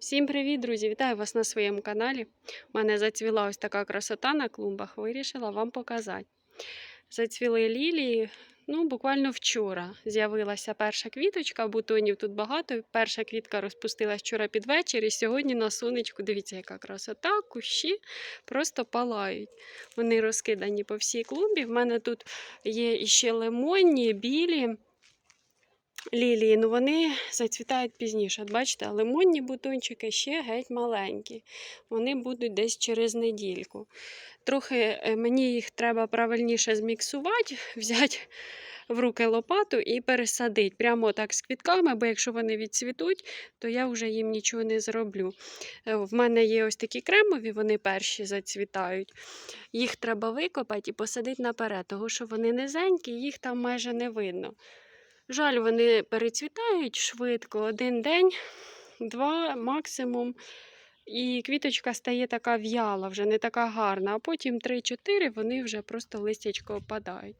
Всім привіт, друзі! Вітаю вас на своєму каналі. У мене зацвіла ось така красота на клумбах. Вирішила вам показати. Зацвіли лілії. Ну, буквально вчора з'явилася перша квіточка, бутонів тут багато. Перша квітка розпустилась вчора під вечір, і сьогодні на сонечку, дивіться, яка красота, кущі просто палають. Вони розкидані по всій клумбі. В мене тут є іще лимонні, білі лілії, ну вони зацвітають пізніше. Бачите, лимонні бутончики ще геть маленькі. Вони будуть десь через недільку. Трохи е, мені їх треба правильніше зміксувати, взяти в руки лопату і пересадити прямо так з квітками, бо якщо вони відцвітуть, то я вже їм нічого не зроблю. Е, В мене є ось такі кремові, вони перші зацвітають. Їх треба викопати і посадити наперед, тому що вони низенькі, їх там майже не видно. Жаль, вони перецвітають швидко, один день, два максимум. І квіточка стає така в'яла, вже не така гарна, а потім 3-4 вони вже просто листячко опадають.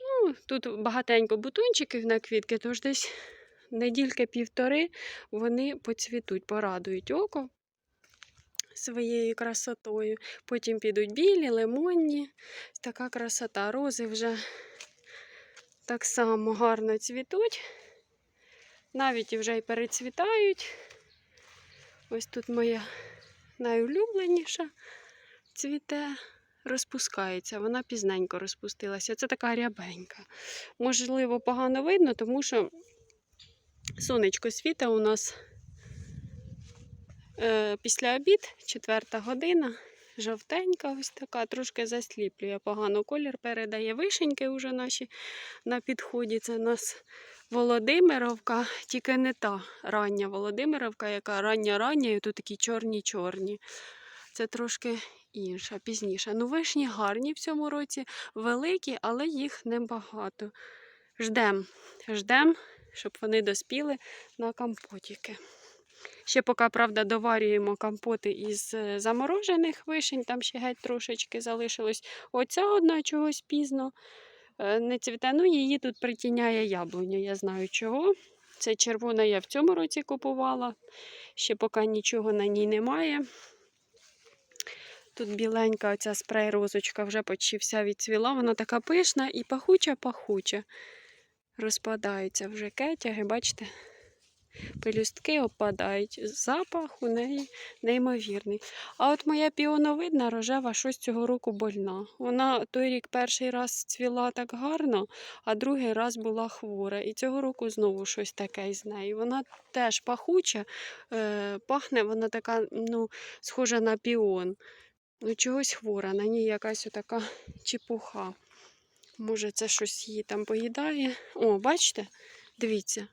Ну, Тут багатенько бутончиків на квітки, тож десь недільки-півтори вони поцвітуть, порадують око своєю красотою. Потім підуть білі, лимонні. Така красота. Рози вже так само гарно цвітуть. Навіть вже й перецвітають. Ось тут моя найулюбленіша цвіте, розпускається. Вона пізненько розпустилася. Це така рябенька. Можливо, погано видно, тому що сонечко світа у нас е, після обід, четверта година. Жовтенька ось така, трошки засліплює погано колір, передає вишеньки вже наші на підході. Це у нас Володимировка, тільки не та рання Володимировка, яка рання-рання, і тут такі чорні-чорні. Це трошки інша, пізніше. Ну, вишні гарні в цьому році, великі, але їх небагато. Ждем, ждем, щоб вони доспіли на компотики. Ще поки, правда, доварюємо компоти із е, заморожених вишень, там ще геть трошечки залишилось. Оця одна чогось пізно е, не цвіте. Ну, її тут притіняє яблуня, я знаю чого. Це червона я в цьому році купувала. Ще поки нічого на ній немає. Тут біленька оця спрей-розочка вже почти вся відцвіла. Вона така пишна і пахуча-пахуча. Розпадаються вже кетяги, бачите? Пелюстки опадають. Запах у неї неймовірний. А от моя піоновидна рожева щось цього року больна. Вона той рік перший раз цвіла так гарно, а другий раз була хвора. І цього року знову щось таке з нею. Вона теж пахуча, е, пахне вона така, ну, схожа на піон. Ну, чогось хвора, на ній якась така чепуха. Може, це щось її там поїдає. О, бачите? Дивіться.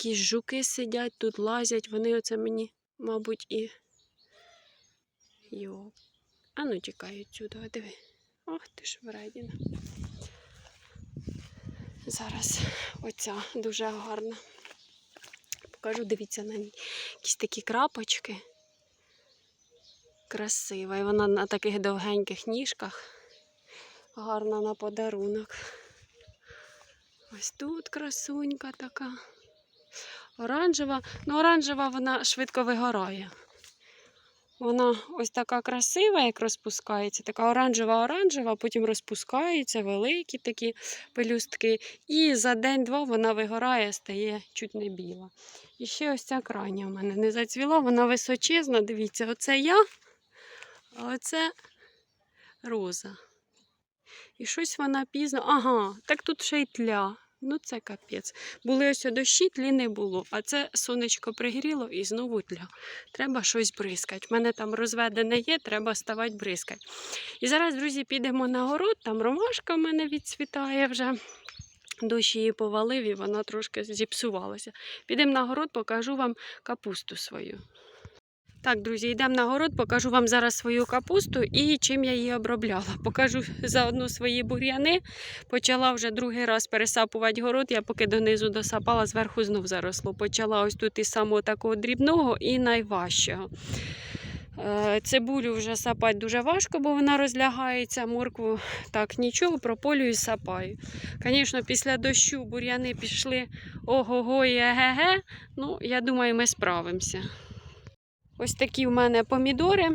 Якісь жуки сидять, тут лазять, вони оце мені, мабуть, і. Йо. А ну тікають сюди, диви. Ох ти ж вредіна. Зараз оця дуже гарна. Покажу, дивіться на ній. Якісь такі крапочки. Красива. І вона на таких довгеньких ніжках. Гарна на подарунок. Ось тут красунька така. Оранжева. Ну, оранжева вона швидко вигорає. Вона ось така красива, як розпускається. Така оранжева-оранжева, потім розпускається, великі такі пелюстки. І за день-два вона вигорає, стає чуть не біла. І ще ось ця крайня в мене не зацвіла, вона височезна. Дивіться, оце я, а оце роза. І щось вона пізно. Ага, так тут ще й тля. Ну, це капець. Були ось дощі, тлі не було. А це сонечко пригріло і знову тля. Треба щось бризкати. У мене там розведене є, треба ставати бризкати. І зараз, друзі, підемо на город, там ромашка в мене відцвітає вже. Дощ її повалив і вона трошки зіпсувалася. Підемо на город, покажу вам капусту свою. Так, друзі, йдемо на город, покажу вам зараз свою капусту і чим я її обробляла. Покажу заодно свої бур'яни. Почала вже другий раз пересапувати город. Я поки донизу досапала, зверху знов заросло. Почала ось тут із самого такого дрібного і найважчого. Е, Цибулю вже сапати дуже важко, бо вона розлягається. Моркву так нічого, прополюю і сапаю. Звісно, після дощу бур'яни пішли ого-го і еге-ге. Ну, я думаю, ми справимося. Ось такі в мене помідори.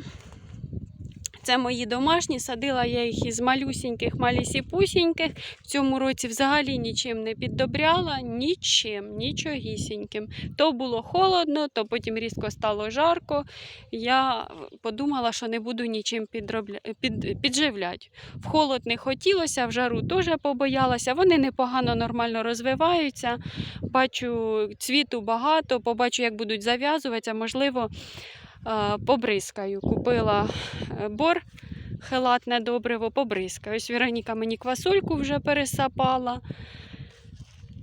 Це мої домашні, садила я їх із малюсіньких, малісіпусіньких. В цьому році взагалі нічим не піддобряла, нічим, нічогісіньким. То було холодно, то потім різко стало жарко. Я подумала, що не буду нічим підробля... під... підживляти. В холод не хотілося, в жару теж побоялася. Вони непогано нормально розвиваються. Бачу, цвіту багато, побачу, як будуть зав'язуватися. Можливо, побризкаю. Купила е, бор, хелатне добриво, побризкаю. Ось Вероніка мені квасольку вже пересапала.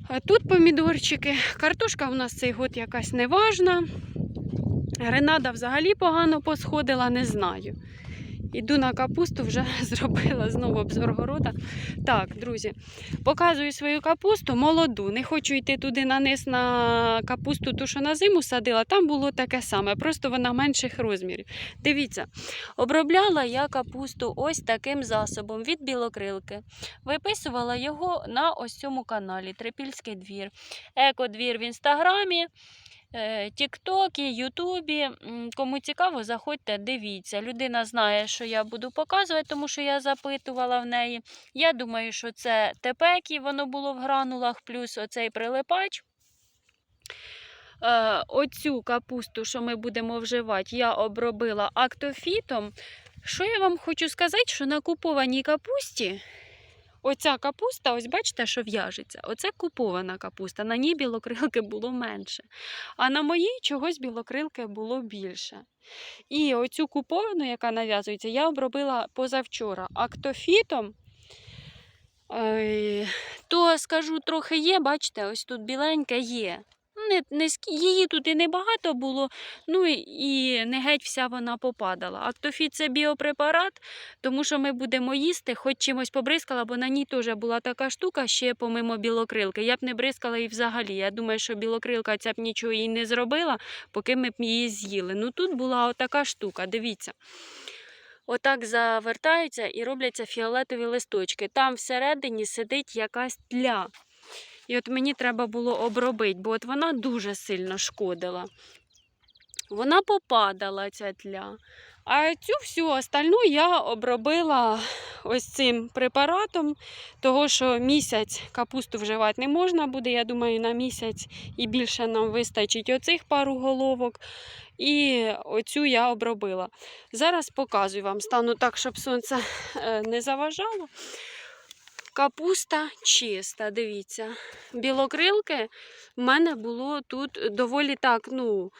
А тут помідорчики. Картошка у нас цей год якась неважна. Гренада взагалі погано посходила, не знаю. Іду на капусту, вже зробила знову обзор города. Так, друзі, показую свою капусту молоду. Не хочу йти туди на низ на капусту, ту, що на зиму садила. Там було таке саме, просто вона менших розмірів. Дивіться, обробляла я капусту ось таким засобом від білокрилки. Виписувала його на ось цьому каналі Трипільський двір. Екодвір в інстаграмі. Е, Тіктокі, Ютубі. Кому цікаво, заходьте, дивіться. Людина знає, що я буду показувати, тому що я запитувала в неї. Я думаю, що це тепекі, воно було в гранулах, плюс оцей прилипач. Е, Оцю капусту, що ми будемо вживати, я обробила актофітом. Що я вам хочу сказати, що на купованій капусті Оця капуста, ось бачите, що в'яжеться. Оце купована капуста. На ній білокрилки було менше. А на моїй чогось білокрилки було більше. І оцю куповану, яка нав'язується, я обробила позавчора актофітом. То скажу, трохи є, бачите, ось тут біленьке є. Не, не, її тут і небагато було, ну і, не геть вся вона попадала. Актофіт це біопрепарат, тому що ми будемо їсти, хоч чимось побризкала, бо на ній теж була така штука, ще помимо білокрилки. Я б не бризкала і взагалі. Я думаю, що білокрилка ця б нічого їй не зробила, поки ми б її з'їли. Ну тут була отака штука, дивіться. Отак завертаються і робляться фіолетові листочки. Там всередині сидить якась тля. І от мені треба було обробити, бо от вона дуже сильно шкодила. Вона попадала, ця тля. А цю всю остальну я обробила ось цим препаратом, того що місяць капусту вживати не можна буде. Я думаю, на місяць і більше нам вистачить оцих пару головок. І оцю я обробила. Зараз показую вам, стану так, щоб сонце е, не заважало. Капуста чиста, дивіться. Білокрилки в мене було тут доволі так, ну,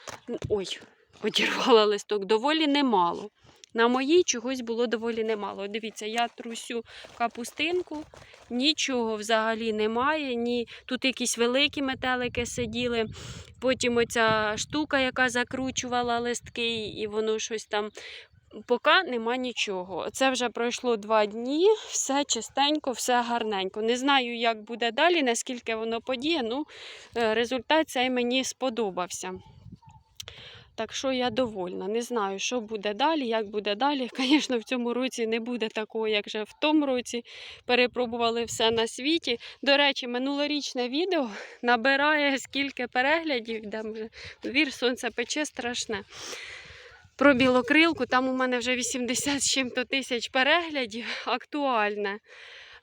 ой, одірвала листок, доволі немало. На моїй чогось було доволі немало. Дивіться, я трусю капустинку, нічого взагалі немає. Ні, тут якісь великі метелики сиділи. Потім оця штука, яка закручувала листки, і воно щось там. Поки нема нічого. Це вже пройшло два дні, все чистенько, все гарненько. Не знаю, як буде далі, наскільки воно подіє. Ну, е, результат цей мені сподобався. Так що я довольна. Не знаю, що буде далі, як буде далі. Звісно, в цьому році не буде такого, як вже в тому році. Перепробували все на світі. До речі, минулорічне відео набирає скільки переглядів, де вже двір сонце пече страшне. Про білокрилку, там у мене вже 80 з чим-то тисяч переглядів, актуальне.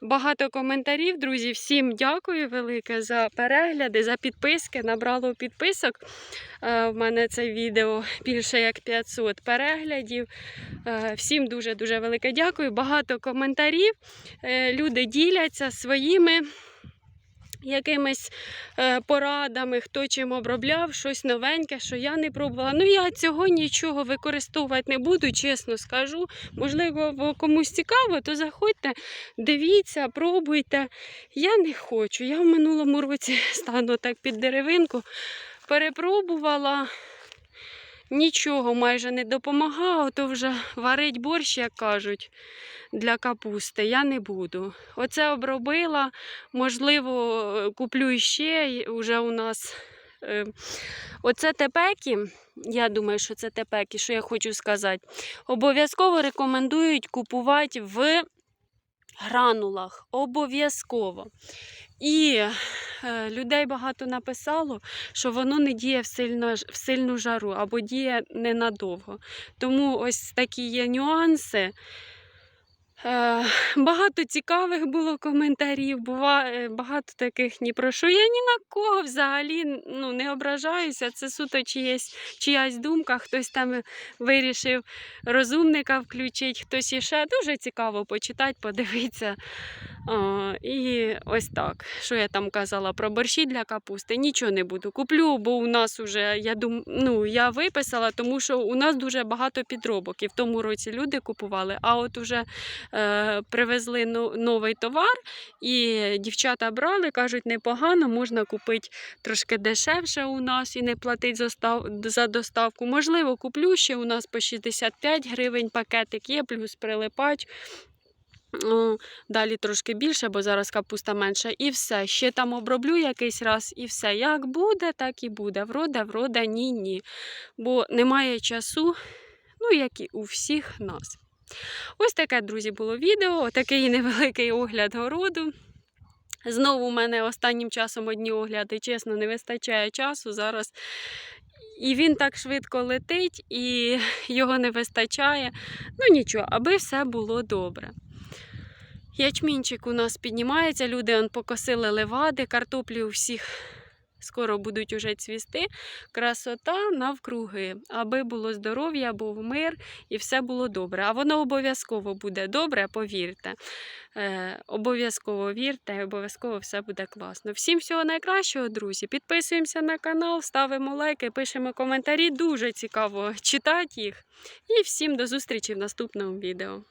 Багато коментарів, друзі. Всім дякую велике за перегляди, за підписки. Набрало підписок. Е, В мене це відео більше як 500 переглядів. Е, Всім дуже-дуже велике дякую. Багато коментарів. Е, Люди діляться своїми якимись е, порадами, хто чим обробляв, щось новеньке, що я не пробувала. Ну, я цього нічого використовувати не буду, чесно скажу. Можливо, комусь цікаво, то заходьте, дивіться, пробуйте. Я не хочу. Я в минулому році стану так під деревинку, перепробувала. Нічого майже не допомагало, то вже варить борщ, як кажуть, для капусти. Я не буду. Оце обробила. Можливо, куплю ще. Вже у нас е, оце тепекі. Я думаю, що це тепекі, що я хочу сказати. Обов'язково рекомендують купувати в гранулах. Обов'язково. І е, людей багато написало, що воно не діє в, сильно, в сильну жару або діє ненадовго. Тому ось такі є нюанси. Е, Багато цікавих було коментарів, бува, е, багато таких ні про що. Я ні на кого взагалі ну, не ображаюся. Це суто чиєсь, чиясь думка, хтось там вирішив розумника включити, хтось іще. Дуже цікаво почитати, подивитися. І ось так. Що я там казала про борщі для капусти? Нічого не буду. Куплю, бо у нас уже, я дум... ну, я виписала, тому що у нас дуже багато підробок. І в тому році люди купували, а от уже е, привезли новий товар, і дівчата брали, кажуть, непогано, можна купити трошки дешевше у нас і не платити за, став... за доставку. Можливо, куплю ще у нас по 65 гривень пакетик є, плюс прилипач. О, Далі трошки більше, бо зараз капуста менша, і все. Ще там оброблю якийсь раз, і все. Як буде, так і буде. Вроде, вроде, ні, ні. Бо немає часу, ну, як і у всіх нас. Ось таке, друзі, було відео. Такий невеликий огляд городу. Знову у мене останнім часом одні огляди, чесно, не вистачає часу зараз. І він так швидко летить, і його не вистачає. Ну нічого, аби все було добре. Ячмінчик у нас піднімається, люди он покосили левади, картоплі у всіх скоро будуть уже цвісти. Красота навкруги, аби було здоров'я, був мир і все було добре. А воно обов'язково буде добре, повірте. Е, обов'язково вірте, обов'язково все буде класно. Всім всього найкращого, друзі. Підписуємося на канал, ставимо лайки, пишемо коментарі. Дуже цікаво читати їх. І всім до зустрічі в наступному відео.